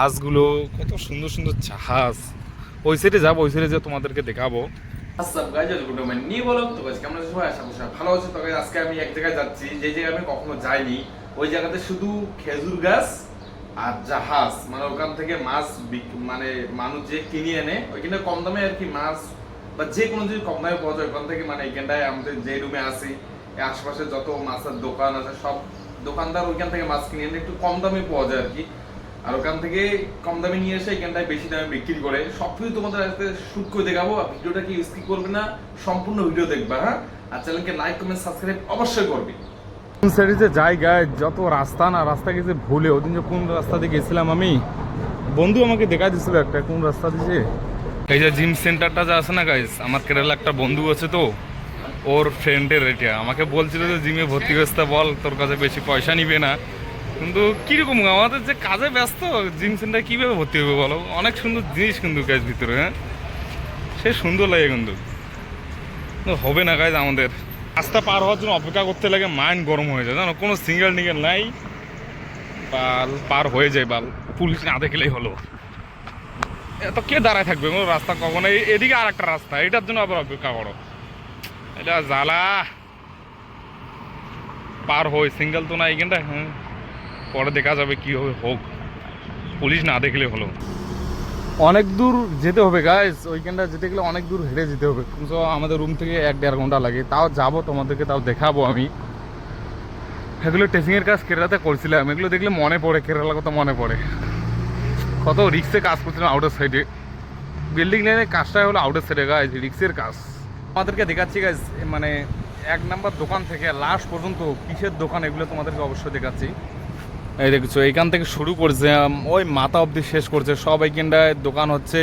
জাহাজগুলো কত সুন্দর সুন্দর জাহাজ ওই সাইডে যাব ওই সাইডে যে তোমাদেরকে দেখাবো। আসসালাম গাইজ গুড মর্নিং। নিয়ে বলো তো গাইজ কেমন আছো আশা করি ভালো আছো। তো guys, আজকে আমি এক জায়গায় যাচ্ছি যে জায়গায় আমি কখনো যাইনি। ওই জায়গাতে শুধু খেজুর গাছ আর জাহাজ মানে ওখান থেকে মাছ মানে মানুষ যে কিনে এনে ওইখানে কম দামে আর কি মাছ বা যে কোনো জিনিস কম দামে পাওয়া যায়। ওখান থেকে মানে এখানটায় আমাদের যে রুমে এই আশেপাশে যত মাছের দোকান আছে সব দোকানদার ওইখান থেকে মাছ কিনে এনে একটু কম দামে পাওয়া যায় আর কি। আর ওখান থেকে কম দামে নিয়ে এসে এখানটায় বেশি দামে বিক্রি করে। সবকিছু তোমাদের আজকে শুট করে দেখাবো। আর ভিডিওটা কি স্কিপ করবে না। সম্পূর্ণ ভিডিও দেখবা হ্যাঁ? আর চ্যানেলকে লাইক কমেন্ট সাবস্ক্রাইব অবশ্যই করবে। কোন সাইডে যে জায়গায় যত রাস্তা না রাস্তা গেছে ভুলে ওদিন যে কোন রাস্তা দিয়ে গেছিলাম আমি বন্ধু আমাকে দেখা দিছিল একটা কোন রাস্তা দিয়েছে এই যে জিম সেন্টারটা যে আছে না গাইস আমার কেরালা একটা বন্ধু আছে তো ওর ফ্রেন্ডের এটা। আমাকে বলছিল যে জিমে ভর্তি করতে বল তোর কাছে বেশি পয়সা নিবে না। কিন্তু কীরকম আমাদের যে কাজে ব্যস্ত জিম সেন্টার কীভাবে ভর্তি হবে বলো? অনেক সুন্দর জিনিস কিন্তু গাছ ভিতরে হ্যাঁ? সে সুন্দর লাগে কিন্তু। হবে না গাইজ আমাদের। রাস্তা পার হওয়ার জন্য অপেক্ষা করতে লাগে মাইন্ড গরম হয়ে যায়, জানো? কোনো সিঙ্গেল নিগেল নাই। বাল পার হয়ে যায় বাল। পুলিশ না দেখলেই হলো। এত কে দাঁড়ায় থাকবে কোনো রাস্তা কখনো? এদিকে আর একটা রাস্তা, এটার জন্য আবার অপেক্ষা করো। এটা জ্বালা। পার হই সিঙ্গেল তো না এইখানটা হ্যাঁ? পরে দেখা যাবে কি হবে, হোক। পুলিশ না দেখলে হলো। অনেক দূর যেতে হবে গাইজ ওইখানটা যেতে গেলে অনেক দূর হেঁটে যেতে হবে। তো আমাদের রুম থেকে এক দেড় ঘণ্টা লাগে। তাও যাব তোমাদেরকে, তাও দেখাবো আমি। এগুলো টেসিংয়ের কাজ কেরালাতে করছিলাম। এগুলো দেখলে মনে পড়ে, কেরালার কথা মনে পড়ে। কত রিক্সে কাজ করছিলাম আউটার সাইডে বিল্ডিং লাইনের কাজটাই হলো আউটার সাইডে গাইজ রিক্সের কাজ। আমাদেরকে দেখাচ্ছি গাইজ মানে এক নাম্বার দোকান থেকে লাস্ট পর্যন্ত কিসের দোকান, এগুলো তোমাদেরকে অবশ্যই দেখাচ্ছি। এই দেখছ, এইখান থেকে শুরু করছে ওই মাথা অবধি শেষ করছে। সব এইখানটায় দোকান হচ্ছে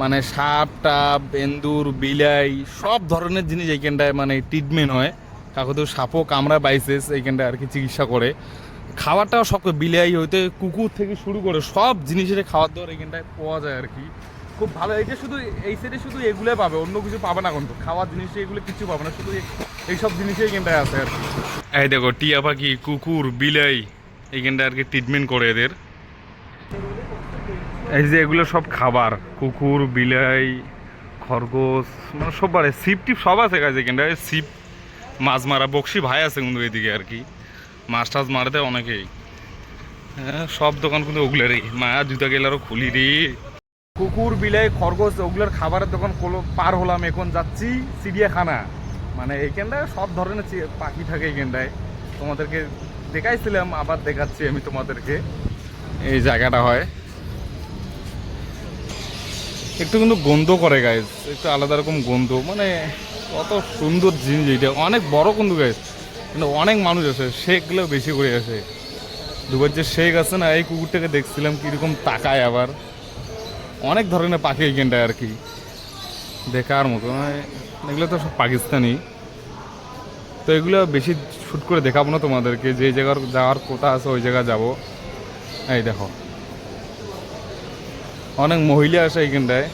মানে সাপ, টাপ এন্দুর বিলাই, সব ধরনের জিনিস এইখানটায় মানে ট্রিটমেন্ট হয়। কাকুতে সাপও কামড়া বাইসেস এইখানটায় আর কি চিকিৎসা করে। খাবারটাও সব বিলাই হইতে কুকুর থেকে শুরু করে সব জিনিসের খাওয়ার দাওয়ার এইখানটায় পাওয়া যায় আর কি। খুব ভালো, এই যে শুধু এই সাইডে শুধু এগুলোই পাবে, অন্য কিছু পাবে না কিন্তু। খাওয়ার জিনিস এগুলো কিছু পাবে না, শুধু এইসব জিনিসই এইখানটায় আছে আর কি। এই দেখো, টিয়া পাখি, কুকুর, বিলাই এইখানটা আর কি ট্রিটমেন্ট করে এদের। এই যে এগুলো সব খাবার, কুকুর, বিলাই, খরগোশ মানে সব বারে সিপ টিপ সব আছে গাছ এখানটায়। সিপ মাছ মারা বক্সি ভাই আছে কিন্তু এদিকে আর কি। মাছ টাছ মারাতে অনেকেই। হ্যাঁ সব দোকান কিন্তু ওগুলারই। মায়া জুতা গেলারও খুলি রে। কুকুর, বিলাই, খরগোশ, ওগুলোর খাবারের দোকান পার হলাম, এখন যাচ্ছি চিড়িয়াখানা। মানে এইখানটায় সব ধরনের পাখি থাকে এইখানটায় তোমাদেরকে দেখাইছিলাম, আবার দেখাচ্ছি আমি তোমাদেরকে। এই জায়গাটা হয়। একটু কিন্তু গন্ধ করে গাইজ একটু আলাদা রকম গন্ধ। মানে কত সুন্দর জিনিস এইটা অনেক বড় কিন্তু গাইজ কিন্তু অনেক মানুষ আছে, শেখগুলো বেশি করে আসে দুবার যে শেখ আছে না, এই কুকুরটাকে দেখছিলাম, কীরকম তাকায় আবার। অনেক ধরনের পাখি এইখানটায় আর কি। দেখার মতো মানে এগুলো তো সব পাকিস্তানি। তো এগুলো বেশি শ্যুট করে দেখাবো না তোমাদেরকে। যে জায়গার যাওয়ার কোথা আছে, ওই জায়গা যাব। এই দেখো। অনেক মহিলা আসে এইখানটায়।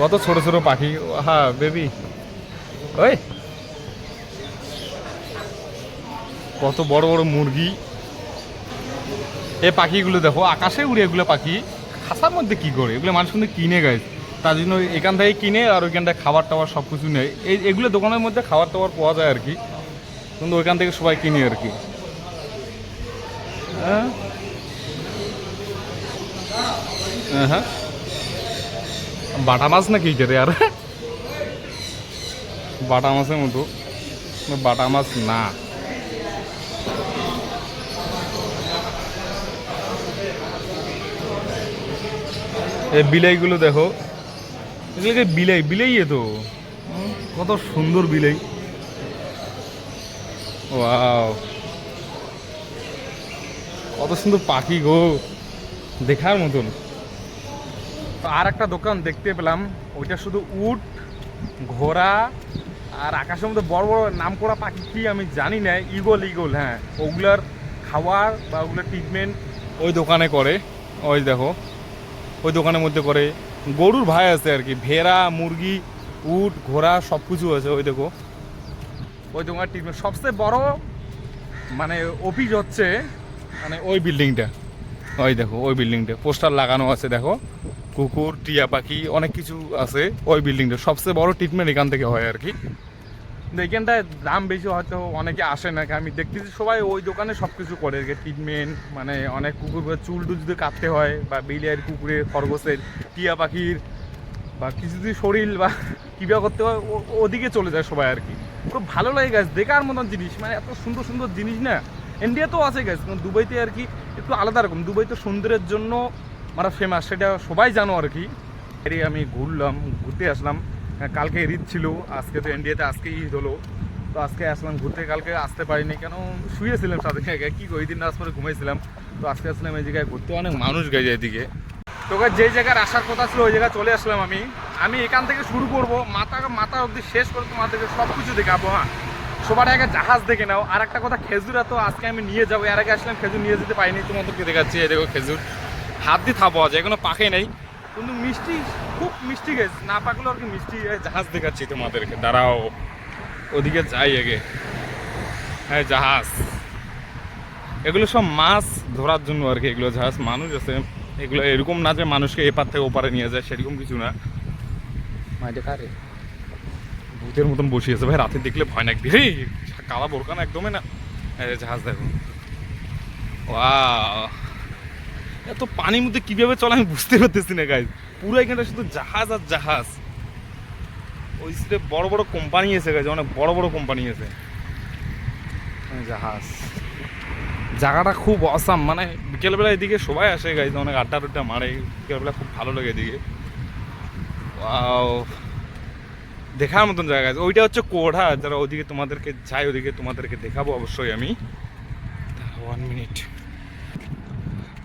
কত ছোট ছোট পাখি। হ্যাঁ বেবি ওই! কত বড় বড় মুরগি। এই পাখিগুলো দেখো, আকাশে উড়ে এগুলো পাখি। খাসার মধ্যে কি করে? এগুলো মানুষ কিন্তু কিনে গাছ তার জন্য এখান থেকে কিনে আর ওইখানটায় খাবার টাবার সব কিছু নেয়। এই, এগুলো দোকানের মধ্যে খাবার টাবার পাওয়া যায় আর কি। কিন্তু ওইখান থেকে সবাই কিনি আর কি। হ্যাঁ? হ্যাঁ বাটা মাছ না কি করে আর? বাটা মাছের মতো। বাটা মাছ না। এই বিলাইগুলো দেখো। এগুলোকে বিলাই বিলাই তো। কত সুন্দর বিলাই। ওয়াও কত সুন্দর পাখি গো। দেখার মতন। আর একটা দোকান দেখতে পেলাম। ওইটা শুধু উট, ঘোড়া আর আকাশের মধ্যে বড় বড় নাম করা পাখি কি আমি জানি না। ইগল ইগল হ্যাঁ। ওগুলার খাওয়ার বা ওগুলোর ট্রিটমেন্ট ওই দোকানে করে। ওই দেখো। ওই দোকানের মধ্যে করে। গরুর ভাই আছে আর কি। ভেড়া, মুরগি, উট, ঘোড়া সব কিছু আছে। ওই দেখো। ওই দোকানের ট্রিটমেন্ট সবচেয়ে বড় মানে অফিস হচ্ছে মানে ওই বিল্ডিংটা ওই দেখো, ওই বিল্ডিংটা পোস্টার লাগানো আছে, দেখো। কুকুর, টিয়া পাখি, অনেক কিছু আছে ওই বিল্ডিংটা সবচেয়ে বড় ট্রিটমেন্ট এখান থেকে হয় আর কি। এখানটায় দাম বেশি হয়তো অনেকে আসে না। আমি দেখতেছি সবাই ওই দোকানে সব কিছু করে ট্রিটমেন্ট মানে অনেক কুকুর চুল টুল যদি কাটতে হয়, বা বিলিয়ার কুকুরের, খরগোশের, টিয়া পাখির, বা কিছু যদি শরীর বা কিবা করতে হয় ওদিকে চলে যায় সবাই আর কি। খুব ভালো লাগে গাছ দেখার মতন জিনিস। মানে এত সুন্দর সুন্দর জিনিস না। ইন্ডিয়াতেও আছে গাছ কিন্তু দুবাইতে আর কি একটু আলাদা রকম। দুবাই তো সুন্দরের জন্য মানে ফেমাস সেটা সবাই জানো আর কি। এরই আমি ঘুরলাম ঘুরতে আসলাম। হ্যাঁ, কালকে ঈদ ছিল আজকে তো ইন্ডিয়াতে আজকে ঈদ হলো। তো আজকে আসলাম ঘুরতে কালকে আসতে পারিনি। কেন? শুয়েছিলাম সাথে জায়গায় কী ওই দিন পরে ঘুমাইছিলাম। তো আজকে আসলাম এই জায়গায় ঘুরতে। অনেক মানুষ গেছে এদিকে। তোকে যে জায়গায় আসার কথা ছিল ওই জায়গায় চলে আসলাম আমি। আমি এখান থেকে শুরু করব। মাথা মাথা অবধি শেষ করে তোমাদেরকে সব কিছু দেখাবো হ্যাঁ? সবার আগে জাহাজ দেখে নাও। আর একটা কথা, খেজুর তো আজকে আমি নিয়ে যাব। এর আগে আসলাম, খেজুর নিয়ে যেতে পারিনি। তোমাদেরকে দেখাচ্ছি, এই দেখো খেজুর। হাত দিয়ে থাপা যায় কোনো পাখে নেই। কিন্তু মিষ্টি, খুব মিষ্টি গেছে না পাকলেও আর কি মিষ্টি জাহাজ দেখাচ্ছি তোমাদেরকে। দাঁড়াও। ওদিকে যাই আগে। হ্যাঁ জাহাজ। এগুলো সব মাছ ধরার জন্য আর কি, এগুলো জাহাজ। মানুষ আছে। এগুলো এরকম না যে মানুষকে এপার থেকে ওপারে নিয়ে যায়, সেরকম কিছু না। ভূতের মতন বসে আছে ভাই, রাতে দেখলে ভয় লাগবে। হে কালা বোরকা না। একদমই না জাহাজ দেখো। এত পানির মধ্যে কীভাবে চলে আমি বুঝতে পারতেছি না গাইজ পুরো এখানটা শুধু জাহাজ আর জাহাজ। ওই সাইডে বড় বড় কোম্পানি এসে গেছে অনেক বড় বড় কোম্পানি এসে এই জাহাজ। জায়গাটা খুব অসাম মানে বিকেলবেলা এদিকে সবাই আসে গাইজ অনেক আড্ডা টুড্ডা মারে। বিকেলবেলা খুব ভালো লাগে এদিকে! দেখার মতন জায়গা আছে। ওইটা হচ্ছে কোড়া। যারা ওদিকে তোমাদেরকে যাই ওদিকে তোমাদেরকে দেখাবো অবশ্যই আমি। ওয়ান মিনিট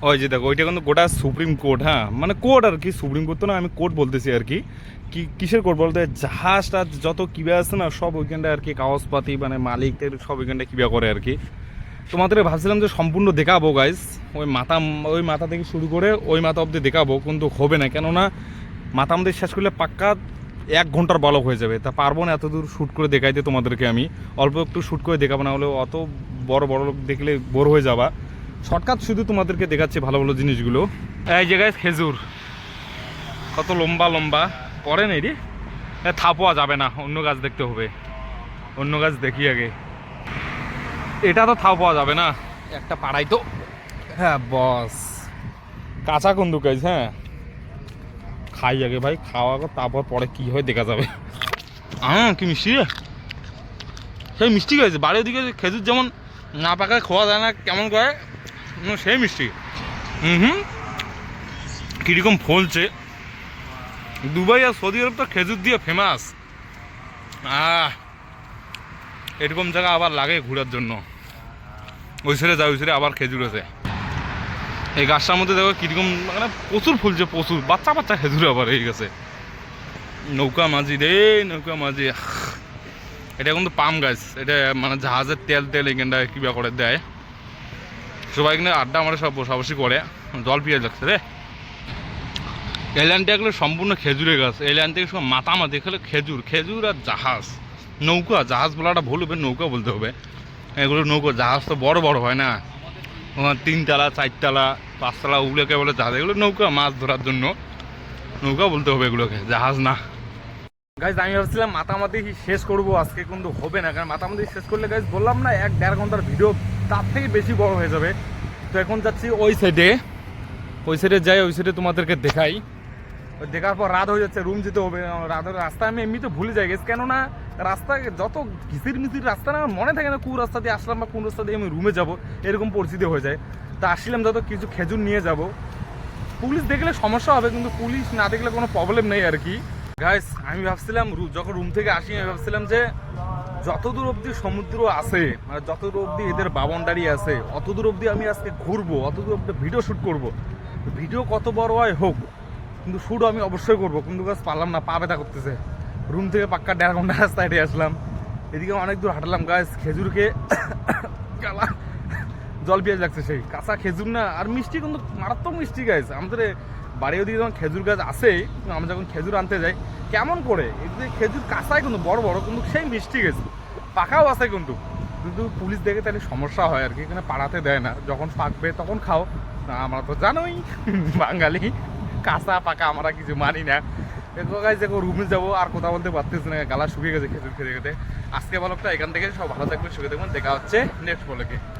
ওই যে দেখো, ওইটা কিন্তু গোটা সুপ্রিম কোর্ট হ্যাঁ? মানে কোর্ট আর কি, সুপ্রিম কোর্ট তো না, আমি কোর্ট বলতেছি আর কি। কিসের কোর্ট বলতে? জাহাজটা যত কিবা আছে না, সব ওইখানটা আর কি, কাগজপাতি মানে মালিকদের সব ওইখানটা কিবা করে আর কি। তোমাদের ভাবছিলাম যে সম্পূর্ণ দেখাবো গাইজ ওই মাথা ওই মাথা থেকে শুরু করে ওই মাথা অবধি দেখাবো, কিন্তু হবে না। কেননা মাথা আমাদের শেষ করলে পাক্কা এক ঘণ্টার বলক হয়ে যাবে। তা পারব না এত দূর শ্যুট করে দেখাইতে তোমাদেরকে আমি। অল্প একটু শ্যুট করে দেখাবো, না হলে অত বড় বড় লোক দেখলে বোর হয়ে যাবা। শর্টকাট শুধু তোমাদেরকে দেখাচ্ছি ভালো ভালো জিনিসগুলো। এই জায়গায় খেজুর। কত লম্বা লম্বা। পরে নেই রে। থাপোয়া যাবে না, অন্য গাছ দেখতে হবে। অন্য গাছ দেখি আগে। এটা তো থাও পাওয়া যাবে না। একটা পাড়াই তো। হ্যাঁ বস কাঁচা কুন্দু গাছ হ্যাঁ। খাই আগে ভাই, খাওয়া তারপর পরে কি হয় দেখা যাবে। আহ, কি মিষ্টি রে। সেই মিষ্টি গেছে বাড়ির দিকে খেজুর যেমন না পাকায় খাওয়া যায় না, কেমন করে সেই মিষ্টি। হুম হুম, কীরকম ফলছে। দুবাই আর সৌদি আরব তো খেজুর দিয়ে ফেমাস এরকম জায়গা আবার লাগে ঘোরার জন্য। ওই ছেড়ে যায়, ওই ছেড়ে আবার খেজুর আছে। এই গাছটার মধ্যে দেখো কীরকম মানে প্রচুর ফুলছে প্রচুর, বাচ্চা বাচ্চা খেজুর আবার এই গাছে। নৌকা মাঝি রে, নৌকা মাঝি! এটা কিন্তু পাম গাছ, এটা মানে জাহাজের তেল তেল এখানটা কিবা করে দেয়। সবাই এখানে আড্ডা মারে, সব বসাবসি করে। জল পিয়ে যাচ্ছে রে। এই লাইনটা এগুলো সম্পূর্ণ খেজুরের গাছ। এই লাইন থেকে সব মাতামাতি খেলে খেজুর খেজুর আর জাহাজ। নৌকা, জাহাজ বলাটা ভুল হবে, নৌকা বলতে হবে। এগুলো নৌকা, জাহাজ তো বড় বড় হয় না। তিনতলা, চারতলা, পাঁচতলা, ওগুলোকে বলে জাহাজ। এগুলো নৌকা, মাছ ধরার জন্য। নৌকা বলতে হবে এগুলোকে, জাহাজ না। গাইজ আমি ভাবছিলাম মাতামাতি শেষ করব, আজকে কিন্তু হবে না, কারণ মাতামাতি শেষ করলে গাইজ বললাম না, এক দেড় ঘণ্টার ভিডিও তার থেকে বেশি বড় হয়ে যাবে। তো এখন যাচ্ছি ওই সাইডে ওই সাইডে যাই, ওই সাইডে তোমাদেরকে দেখাই। দেখার পর রাত হয়ে যাচ্ছে রুম যেতে হবে। রাতের রাস্তা আমি এমনিতে ভুলে যাই গেছি কেননা রাস্তা, যত ঘিসির মিসির রাস্তা না, আমার মনে থাকে না কোন রাস্তা দিয়ে আসলাম বা কোন রাস্তা দিয়ে আমি রুমে যাব, এরকম পরিস্থিতি হয়ে যায়। তা আসছিলাম যত কিছু খেজুর নিয়ে যাব। পুলিশ দেখলে সমস্যা হবে, কিন্তু পুলিশ না দেখলে কোনো প্রবলেম নেই আর কি। গাইস আমি ভাবছিলাম যখন রুম থেকে আসি, আমি ভাবছিলাম যে যতদূর অবধি সমুদ্র আছে মানে যতদূর অবধি এদের বাবনডারি আছে, অতদূর অবধি আমি আজকে ঘুরবো, অতদূর অবধি ভিডিও শ্যুট করব। ভিডিও কত বড় হয়, হোক, কিন্তু শ্যুট আমি অবশ্যই করব। কিন্তু গাছ পারলাম না, পা ব্যথা করতেছে। রুম থেকে পাক্কা দেড় ঘণ্টা রাস্তা হেঁটে আসলাম। এদিকে অনেক দূর হাঁটলাম গাছ খেজুরকে গালা জল পেঁয়াজ লাগছে সেই। কাঁচা খেজুর না, আর মিষ্টি কিন্তু মারাত্মক মিষ্টি গাছ আমাদের বাড়ি ওদিকে যখন খেজুর গাছ আছে আমরা যখন খেজুর আনতে যাই, কেমন করে? এদিকে খেজুর কাঁচাই কিন্তু বড় বড়, কিন্তু সেই মিষ্টি গেছে পাকাও আছে কিন্তু। কিন্তু পুলিশ দেখে তাহলে সমস্যা হয় আর কি। এখানে পাড়াতে দেয় না। যখন পাকবে, তখন খাও। আমরা তো জানোই, বাঙালি। কাঁচা, পাকা, আমরা কিছু মানি না। গাইজ দেখো রুমে যাব, আর কথা বলতে পারতেছি না, গালা শুকিয়ে গেছে খেতে খেতে খেতে। আজকে বলকটা এখান থেকে সব ভালো থাকবে সুখে থাকবেন, দেখা হচ্ছে নেক্সট বলকে